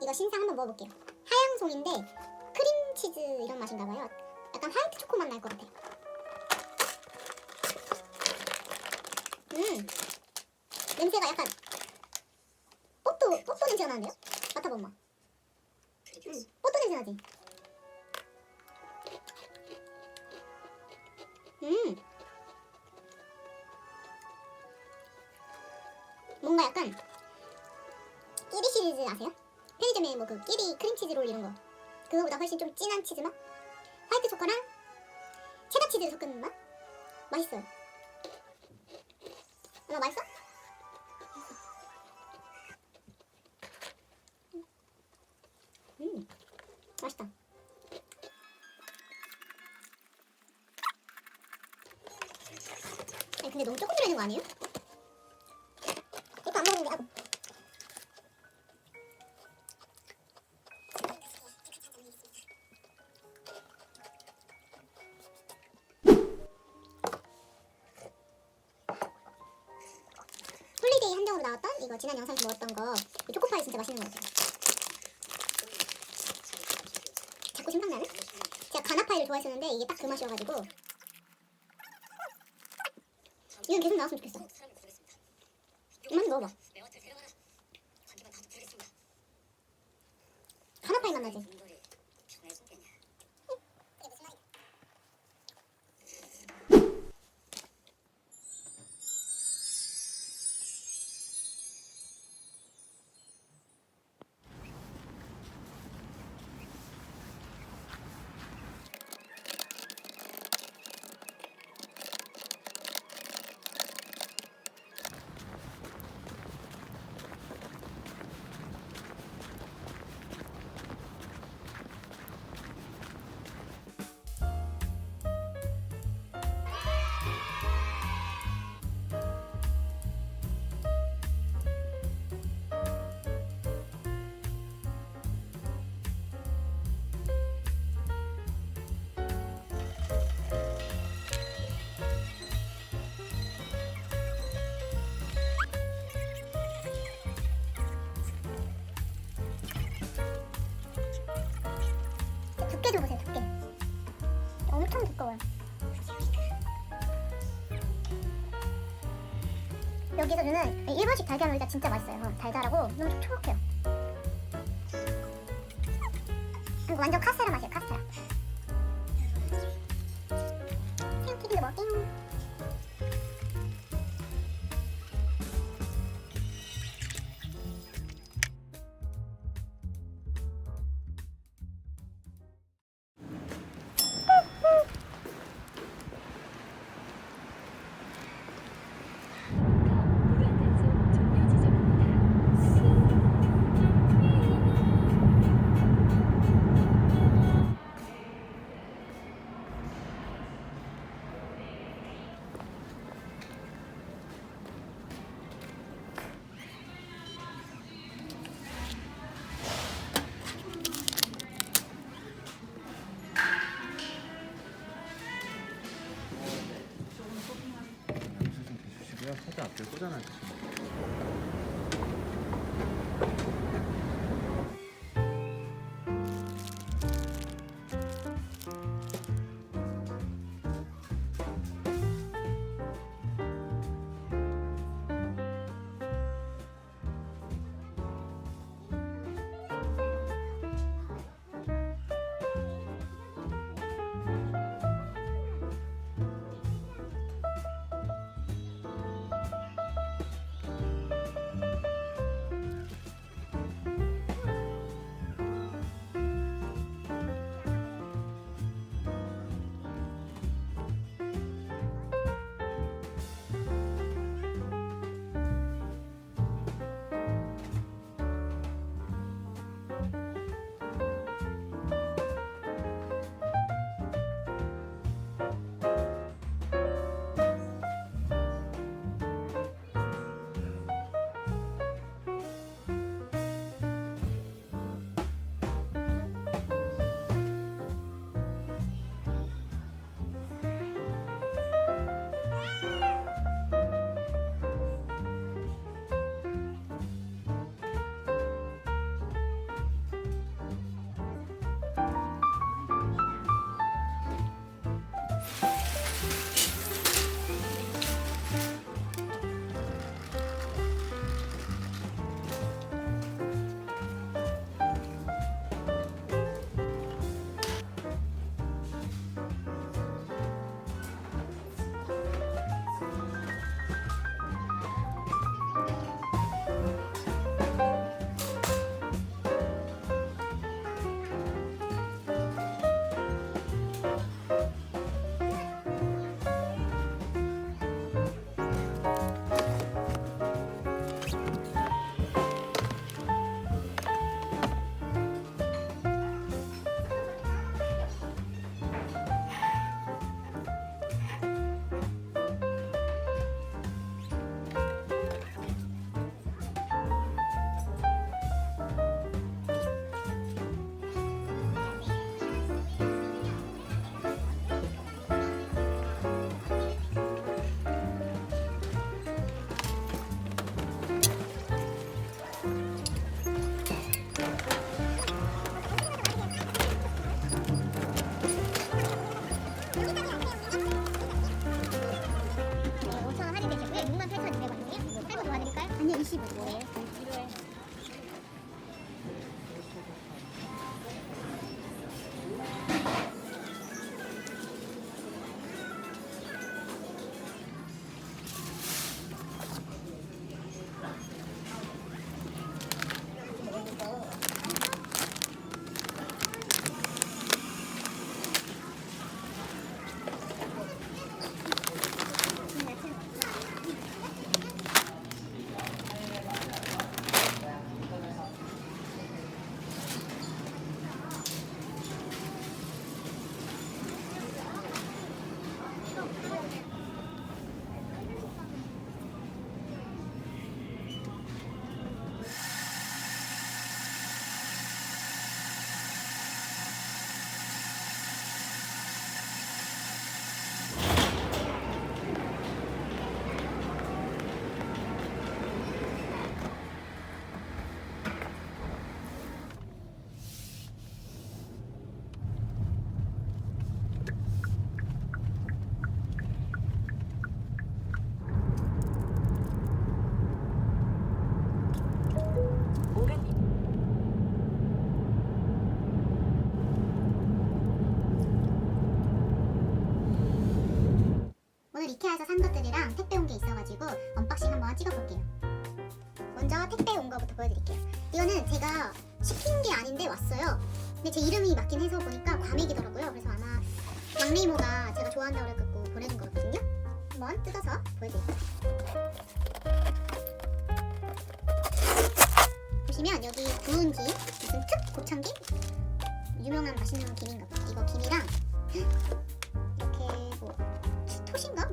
이거 신상 한번 먹어볼게요. 하양송인데 크림치즈 이런 맛인가 봐요. 약간 화이트 초코 맛 날 것 같아. 음 냄새가 약간 뽀또 뽀또 냄새가 나는데요? 맡아봐 엄마. 음 뽀또 냄새 나지? 음 뭔가 약간 끼리 시리즈 아세요? 편의점에 뭐 그 끼리 크림치즈 롤 이런 거 그거보다 훨씬 좀 진한 치즈 맛? 화이트 초코랑 체다 치즈 섞은 맛? 맛있어요. 엄마 맛있어? 음 맛있다. 아니 근데 너무 조금 들어있는 거 아니에요? 이거 안 먹는데 아 지난 영상에서 먹었던 거이 초코파이 진짜 맛있는 거 같아요. 자꾸 생각나는? 제가 가나파이를 좋아했었는데 이게 딱 그 맛이어가지고 이건 계속 나왔으면 좋겠어. 여기서 주는 일본식 달걀 놀이가 진짜 맛있어요. 달달하고 너무 촉촉해요. 완전 카스테라 맛이에요 살 오늘 이케아에서 산 것들이랑 택배 온 게 있어가지고 언박싱 한번 찍어볼게요. 먼저 택배 온 거부터 보여드릴게요. 이거는 제가 시킨 게 아닌데 왔어요. 근데 제 이름이 맞긴 해서 보니까 과메기더라고요. 그래서 아마 막내 이모가 제가 좋아한다고 그래갖고 보내준 거거든요. 한번 뜯어서 보여드릴게요. 보시면 여기 구운 김, 무슨 특 고창김? 유명한 맛있는 김인가 봐. 이거 김이랑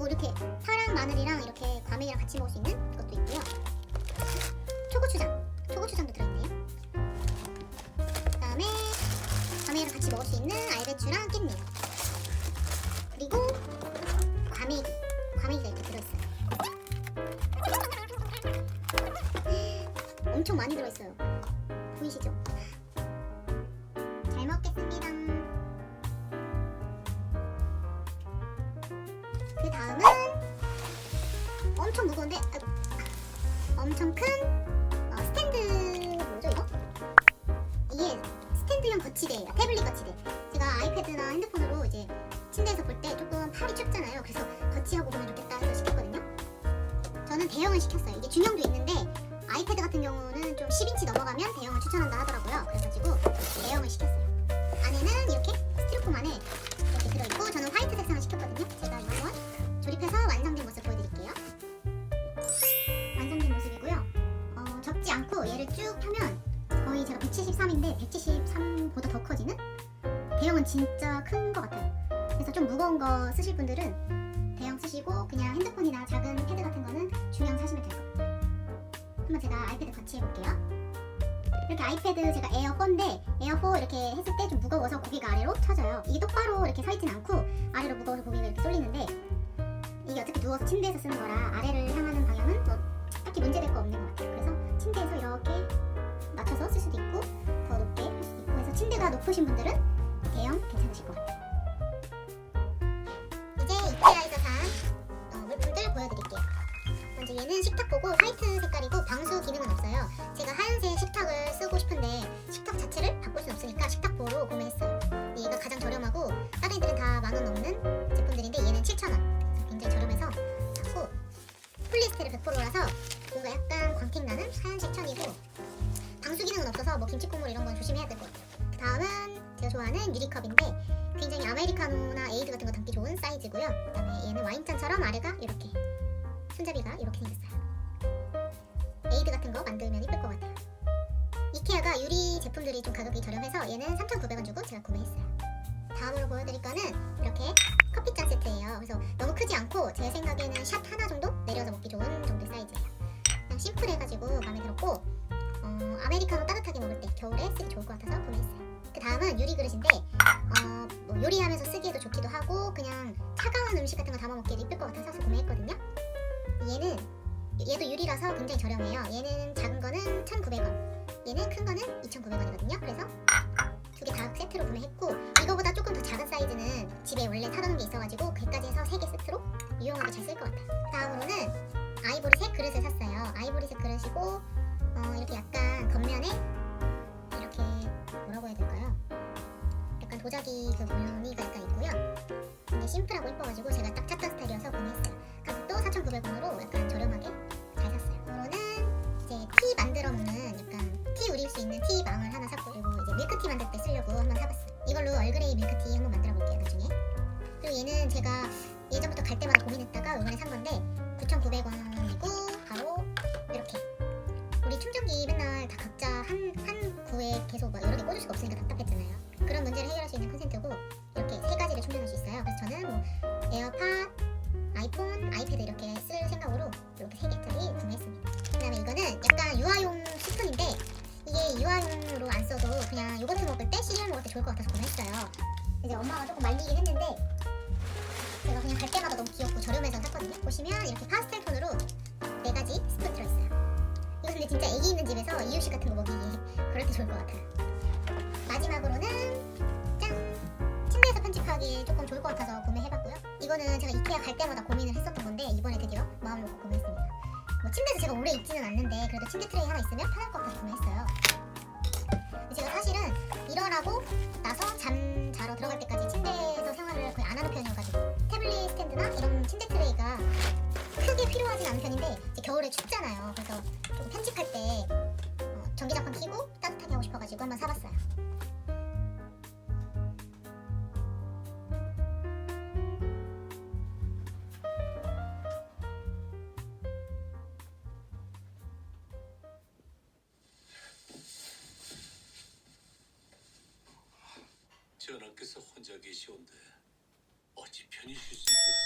뭐 이렇게 파랑 마늘이랑 이렇게 과메기랑 같이 먹을 수 있는 것도 있고요. 초고추장, 초고추장도 들어있네요. 그다음에 과메기랑 같이 먹을 수 있는 알배추랑 깻잎. 그리고 과메기, 과메기가 이렇게 들어있어요. 엄청 많이 들어있어요. 보이시죠? 잘 먹겠습니다. 무거운데 아이고, 엄청 큰 어, 스탠드. 뭐죠 이거? 이게 스탠드형 거치대예요. 태블릿 거치대. 제가 아이패드나 핸드폰으로 이제 침대에서 볼 때 조금 팔이 춥잖아요. 그래서 거치하고 보면 좋겠다 해서 시켰거든요. 저는 대형을 시켰어요. 이게 중형도 있는데 아이패드 같은 경우는 좀 10인치 넘어가면 대형을 추천한다 하더라고요. 그래가지고 대형을 시켰어요 무거운 거 쓰실 분들은 대형 쓰시고 그냥 핸드폰이나 작은 패드 같은 거는 중형 사시면 될것 같아요. 한번 제가 아이패드 같이 해볼게요. 이렇게 아이패드 제가 에어 4인데 에어 4 이렇게 했을 때 좀 무거워서 고개가 아래로 쳐져요. 이게 똑바로 이렇게 서 있진 않고 아래로 무거워서 고개가 이렇게 쏠리는데 이게 어차피 누워서 침대에서 쓰는 거라 아래를 향하는 방향은 뭐 딱히 문제될 거 없는 것 같아요. 그래서 침대에서 이렇게 맞춰서 쓸 수도 있고 더 높게 할 수도 있고 그래서 침대가 높으신 분들은 대형 괜찮으실 것 같아요. 먼저 얘는 식탁 보고 화이트 색깔이고 방수 기능은 없어요. 제가 하얀색 식탁을 쓰고 싶은데 식탁 자체를 바꿀 순 없으니까 식탁 보로 구매했어요. 근데 얘가 가장 저렴하고 다른 애들은 다 만 원 넘는 제품들인데 얘는 7,000원. 굉장히 저렴해서 샀고 폴리에스테르 100%라서 뭔가 약간 광택 나는 하얀색 천이고 방수 기능은 없어서 뭐 김치 국물 이런 건 조심해야 될 것 같아요. 그 다음은 제가 좋아하는 유리컵인데 굉장히 아메리카노나 에이드 같은 거 담기 좋은 사이즈고요. 그다음에 얘는 와인잔처럼 아래가 이렇게 손잡이가 이렇게 생겼어요. 에이드 같은 거 만들면 이쁠 것 같아요. 이케아가 유리 제품들이 좀 가격이 저렴해서 얘는 3,900원 주고 제가 구매했어요. 다음으로 보여드릴 거는 이렇게 커피잔 세트예요. 그래서 너무 크지 않고 제 생각에는 샷 하나 정도 내려서 먹기 좋은 정도 사이즈예요. 그냥 심플해가지고 마음에 들었고 어, 아메리카노 따뜻하게 먹을 때 겨울에 쓰기 좋을 것 같아서 구매했어요. 그 다음은 유리 그릇인데 어, 뭐 요리하면서 쓰기에도 좋기도 하고 그냥 차가운 음식 같은 거 담아 먹기도 이쁠 것 같아서 구매했거든요. 얘는 얘도 유리라서 굉장히 저렴해요. 얘는 작은 거는 1,900원, 얘는 큰 거는 2,900원이거든요. 그래서 두 개 다 세트로 구매했고 이거보다 조금 더 작은 사이즈는 집에 원래 사놓은 게 있어가지고 그까지 해서 세 개 세트로 유용하게 잘 쓸 것 같아요. 다음으로는 아이보리색 그릇을 샀어요. 아이보리색 그릇이고 어, 이렇게 약간 겉면에 도자기 그 무늬가 약간 있고요. 근데 심플하고 이뻐가지고 제가 딱 찾던 스타일이어서 구매했어요. 가격도 4,900원으로 약간 저렴하게 잘 샀어요. 이거는 이제 티 만들어 먹는 약간 티 우릴 수 있는 티 망을 하나 샀고 그리고 이제 밀크티 만들 때 쓰려고 한번 사봤어요. 이걸로 얼그레이 밀크티 한번 만들어 볼게요 나중에. 그리고 얘는 제가 예전부터 갈 때마다 고민했다가 이번에 산 건데 9,900원이고 문제를 해결할 수 있는 콘센트고 이렇게 세 가지를 충전할 수 있어요. 그래서 저는 뭐 에어팟, 아이폰, 아이패드 이렇게 쓸 생각으로 이렇게 세 개짜리 구매했습니다. 그다음에 이거는 약간 유아용 스푼인데 이게 유아용으로 안 써도 그냥 요거트 먹을 때 시리얼 먹을 때 좋을 것 같아서 구매했어요. 이제 엄마가 조금 말리긴 했는데 제가 그냥 갈 때마다 너무 귀엽고 저렴해서 샀거든요. 보시면 이렇게 파스텔 톤으로 네 가지 스푼 들어있어요. 이거 근데 진짜 애기 있는 집에서 이유식 같은 거 먹이기 그럴 때 좋을 것 같아요. 마지막으로는 짠! 침대에서 편집하기 조금 좋을 것 같아서 구매해봤고요. 이거는 제가 이케아 갈 때마다 고민을 했었던 건데 이번에 드디어 마음을 먹고 구매했습니다. 뭐 침대에서 제가 오래 있지는 않는데 그래도 침대 트레이 하나 있으면 편할 것 같아서 구매했어요. 제가 사실은 일어나고 나서 잠 자러 들어갈 때까지 침대에서 생활을 거의 안 하는 편이어가지고 태블릿 스탠드나 이런 침대 트레이가 크게 필요하진 않은 편인데 겨울에 춥잖아요. 그래서 좀 편집할 때 전하께서 혼자 계시온데 어찌 편히 쉴 수 있겠습니까?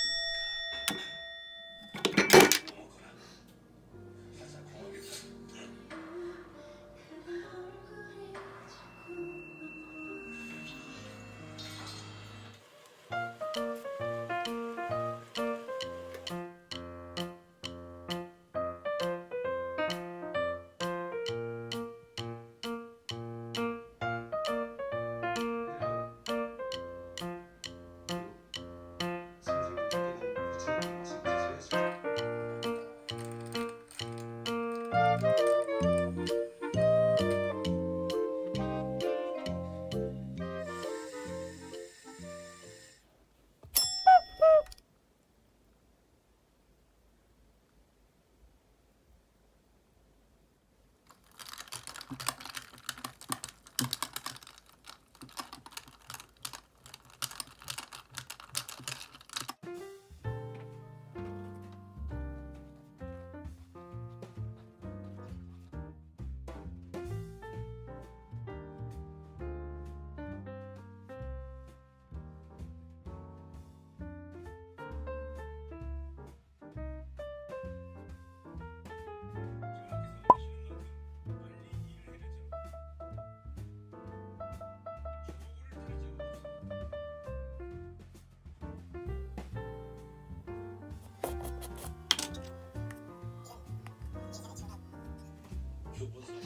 되실 것입니다.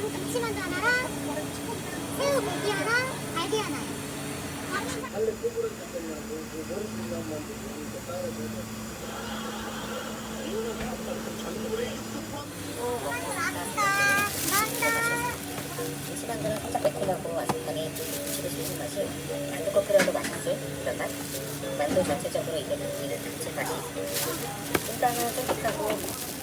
왕 김치만두 하나랑 새우 고기 하나, 갈비 하나. 시간들은 살짝 매콤하고 아삭하게 드실 수 있는 맛이 만두 전체적으로 이게 느끼는 감칠맛이 일단은 쫄깃하고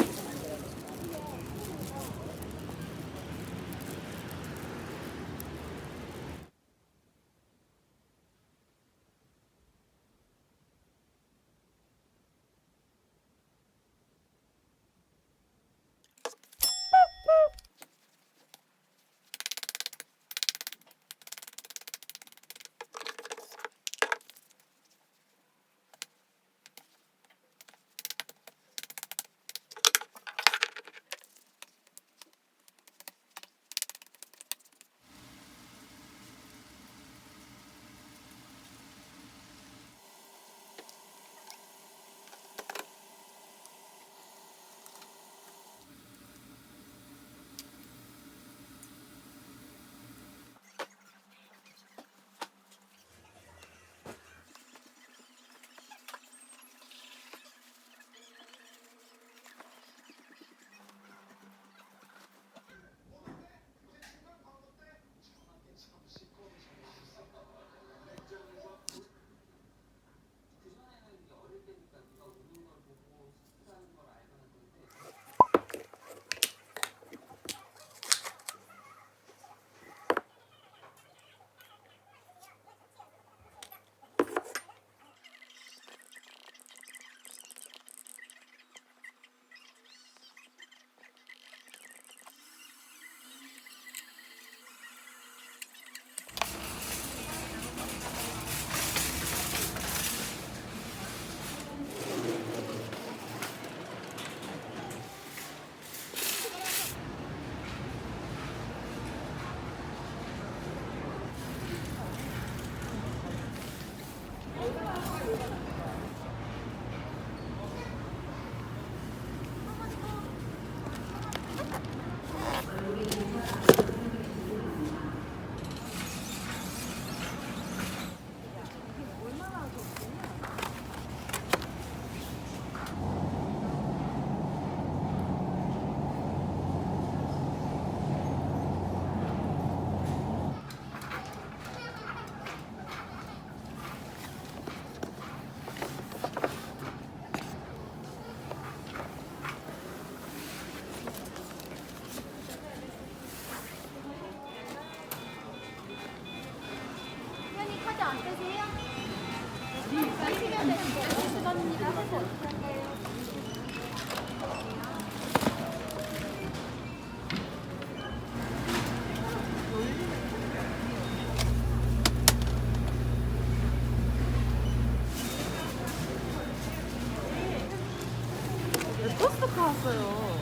왔어요.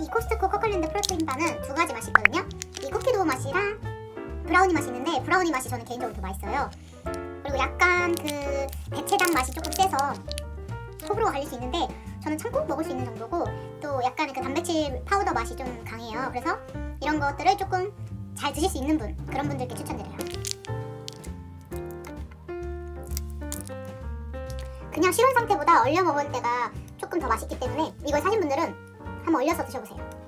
이 코스트코 코컬랜드 프로테인 바는 두 가지 맛이 있거든요. 이 쿠키도우 맛이랑 브라우니 맛이 있는데 브라우니 맛이 저는 개인적으로 더 맛있어요. 그리고 약간 그 대체당 맛이 조금 세서 호불호가 갈릴 수 있는데 저는 참고 먹을 수 있는 정도고 또 약간 그 단백질 파우더 맛이 좀 강해요. 그래서 이런 것들을 조금 잘 드실 수 있는 분 그런 분들께 추천드려요. 그냥 실온 상태보다 얼려 먹을 때가 조금 더 맛있기 때문에 이걸 사신 분들은 한번 얼려서 드셔보세요.